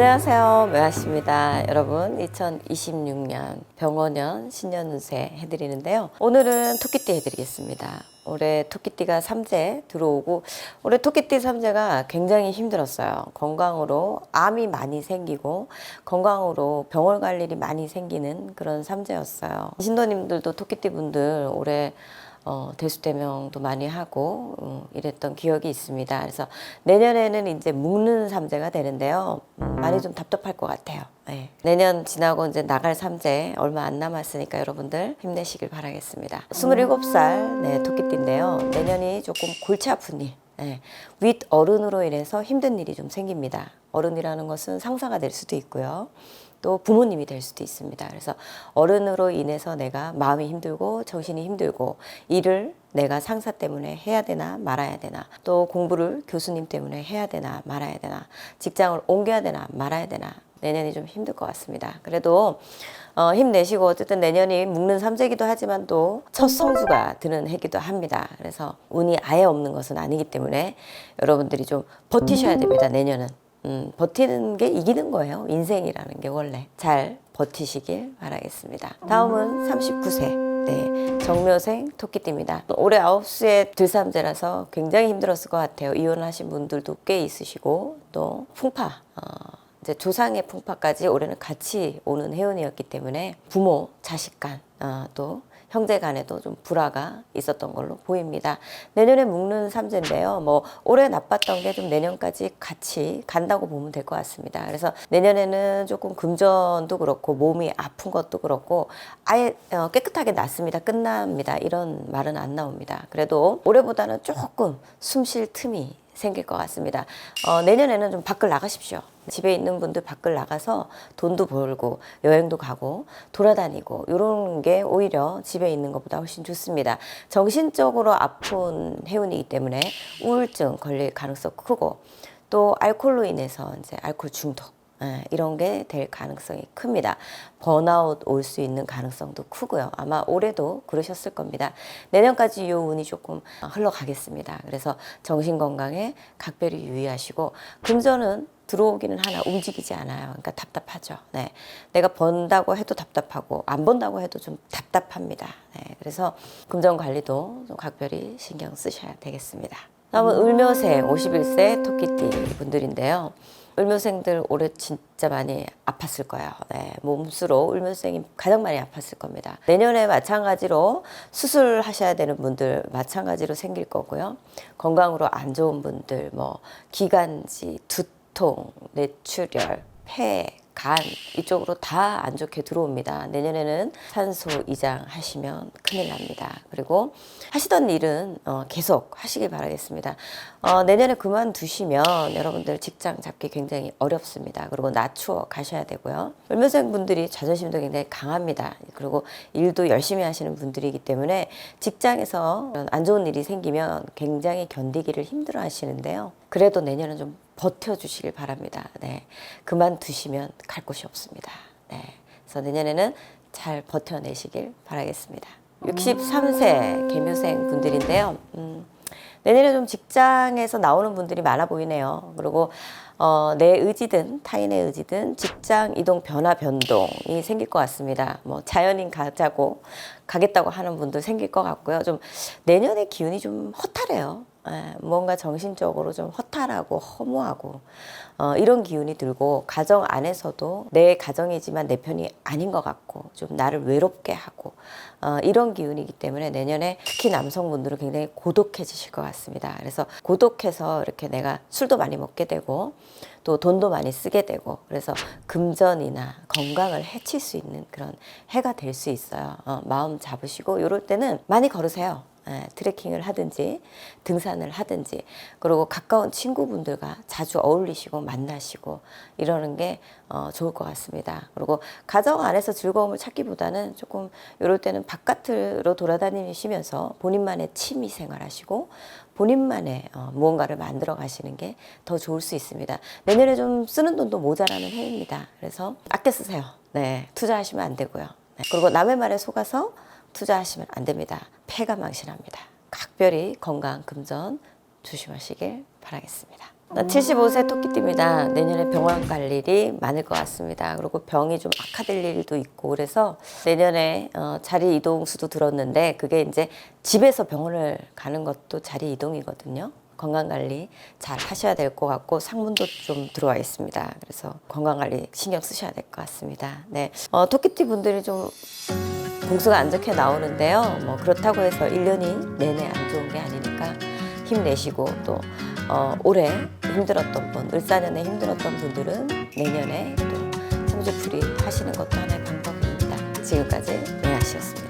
안녕하세요. 매아씨입니다. 여러분, 2026년 병원년 신년운세 해드리는데요. 오늘은 토끼띠 해드리겠습니다. 올해 토끼띠가 삼재 들어오고 올해 토끼띠 삼재가 굉장히 힘들었어요. 건강으로 암이 많이 생기고 건강으로 병원 갈 일이 많이 생기는 그런 삼재였어요. 신도님들도 토끼띠 분들 올해 어, 대수대명도 많이 하고 어, 이랬던 기억이 있습니다. 그래서 내년에는 이제 묶는 삼재가 되는데요. 음, 많이 좀 답답할 것 같아요. 네. 내년 지나고 이제 나갈 삼재 얼마 안 남았으니까 여러분들 힘내시길 바라겠습니다. 27살 네, 토끼띠인데요. 내년이 조금 골치 아픈 일. 네. 윗 어른으로 인해서 힘든 일이 좀 생깁니다. 어른이라는 것은 상사가 될 수도 있고요. 또 부모님이 될 수도 있습니다. 그래서 어른으로 인해서 내가 마음이 힘들고 정신이 힘들고 일을 내가 상사 때문에 해야 되나 말아야 되나 또 공부를 교수님 때문에 해야 되나 말아야 되나 직장을 옮겨야 되나 말아야 되나 내년이 좀 힘들 것 같습니다. 그래도 어, 힘내시고 어쨌든 내년이 묶는 삼재기도 하지만 또 첫 성수가 드는 해기도 합니다. 그래서 운이 아예 없는 것은 아니기 때문에 여러분들이 좀 버티셔야 됩니다. 내년은. 음, 버티는 게 이기는 거예요. 인생이라는 게 원래. 잘 버티시길 바라겠습니다. 다음은 39세. 네, 정묘생 토끼띠입니다. 올해 아홉 수의 들삼재라서 굉장히 힘들었을 것 같아요. 이혼하신 분들도 꽤 있으시고 또 풍파, 어, 이제 조상의 풍파까지 올해는 같이 오는 해운이었기 때문에 부모, 자식 간, 어, 또 형제 간에도 좀 불화가 있었던 걸로 보입니다. 내년에 묶는 삼재인데요. 뭐 올해 나빴던 게 좀 내년까지 같이 간다고 보면 될 것 같습니다. 그래서 내년에는 조금 금전도 그렇고 몸이 아픈 것도 그렇고 아예 어, 깨끗하게 낫습니다. 끝납니다. 이런 말은 안 나옵니다. 그래도 올해보다는 조금 숨 쉴 틈이 생길 것 같습니다. 어, 내년에는 좀 밖을 나가십시오. 집에 있는 분들 밖을 나가서 돈도 벌고 여행도 가고 돌아다니고 이런 게 오히려 집에 있는 것보다 훨씬 좋습니다. 정신적으로 아픈 해운이기 때문에 우울증 걸릴 가능성 크고 또 알코올로 인해서 이제 알코올 중독 예, 이런 게 될 가능성이 큽니다. 번아웃 올 수 있는 가능성도 크고요. 아마 올해도 그러셨을 겁니다. 내년까지 이 운이 조금 흘러가겠습니다. 그래서 정신 건강에 각별히 유의하시고 금전은 들어오기는 하나 움직이지 않아요. 그러니까 답답하죠. 네. 내가 번다고 해도 답답하고 안 번다고 해도 좀 답답합니다. 네. 그래서 금전 관리도 좀 각별히 신경 쓰셔야 되겠습니다. 다음은 을묘생 51세 토끼띠 분들인데요. 을묘생들 올해 진짜 많이 아팠을 거예요. 네, 몸수로 을묘생이 가장 많이 아팠을 겁니다. 내년에 마찬가지로 수술하셔야 되는 분들 마찬가지로 생길 거고요. 건강으로 안 좋은 분들 뭐 기관지, 두통, 뇌출혈, 폐, 간 이쪽으로 다 안 좋게 들어옵니다. 내년에는 산소 이장 하시면 큰일 납니다. 그리고 하시던 일은 어, 계속 하시길 바라겠습니다. 어, 내년에 그만두시면 여러분들 직장 잡기 굉장히 어렵습니다. 그리고 낮추어 가셔야 되고요. 을묘생 분들이 자존심도 굉장히 강합니다. 그리고 일도 열심히 하시는 분들이기 때문에 직장에서 안 좋은 일이 생기면 굉장히 견디기를 힘들어 하시는데요. 그래도 내년은 좀 버텨주시길 바랍니다. 네. 그만두시면 갈 곳이 없습니다. 네. 그래서 내년에는 잘 버텨내시길 바라겠습니다. 63세 개묘생 분들인데요. 음, 내년에 좀 직장에서 나오는 분들이 많아 보이네요. 그리고 어, 내 의지든 타인의 의지든 직장 이동 변화 변동이 생길 것 같습니다. 뭐 자연인 가자고 가겠다고 하는 분들 생길 것 같고요. 좀 내년의 기운이 좀 허탈해요. 예, 뭔가 정신적으로 좀 허탈하고 허무하고 어, 이런 기운이 들고 가정 안에서도 내 가정이지만 내 편이 아닌 것 같고 좀 나를 외롭게 하고 어, 이런 기운이기 때문에 내년에 특히 남성분들은 굉장히 고독해지실 것 같습니다. 그래서 고독해서 이렇게 내가 술도 많이 먹게 되고 또 돈도 많이 쓰게 되고 그래서 금전이나 건강을 해칠 수 있는 그런 해가 될 수 있어요. 어, 마음 잡으시고 이럴 때는 많이 걸으세요. 예, 트레킹을 하든지 등산을 하든지 그리고 가까운 친구분들과 자주 어울리시고 만나시고 이러는 게 어, 좋을 것 같습니다. 그리고 가정 안에서 즐거움을 찾기보다는 조금 이럴 때는 바깥으로 돌아다니시면서 본인만의 취미 생활하시고 본인만의 어, 무언가를 만들어 가시는 게 더 좋을 수 있습니다. 내년에 좀 쓰는 돈도 모자라는 해입니다. 그래서 아껴 쓰세요. 네, 투자하시면 안 되고요. 네, 그리고 남의 말에 속아서 투자하시면 안 됩니다. 폐가 망신합니다. 각별히 건강, 금전 조심하시길 바라겠습니다. 나 75세 토끼띠입니다. 내년에 병원 갈 일이 많을 것 같습니다. 그리고 병이 좀 악화될 일도 있고 그래서 내년에 어, 자리 이동 수도 들었는데 그게 이제 집에서 병원을 가는 것도 자리 이동이거든요. 건강 관리 잘 하셔야 될 것 같고 상문도 좀 들어와 있습니다. 그래서 건강 관리 신경 쓰셔야 될 것 같습니다. 네, 어, 토끼띠 분들이 좀 공수가 안 좋게 나오는데요. 뭐 그렇다고 해서 1년이 내내 안 좋은 게 아니니까 힘내시고 또 어, 올해 힘들었던 분, 을사년에 힘들었던 분들은 내년에 또 삼주풀이 하시는 것도 하나의 방법입니다. 지금까지 명아씨였습니다.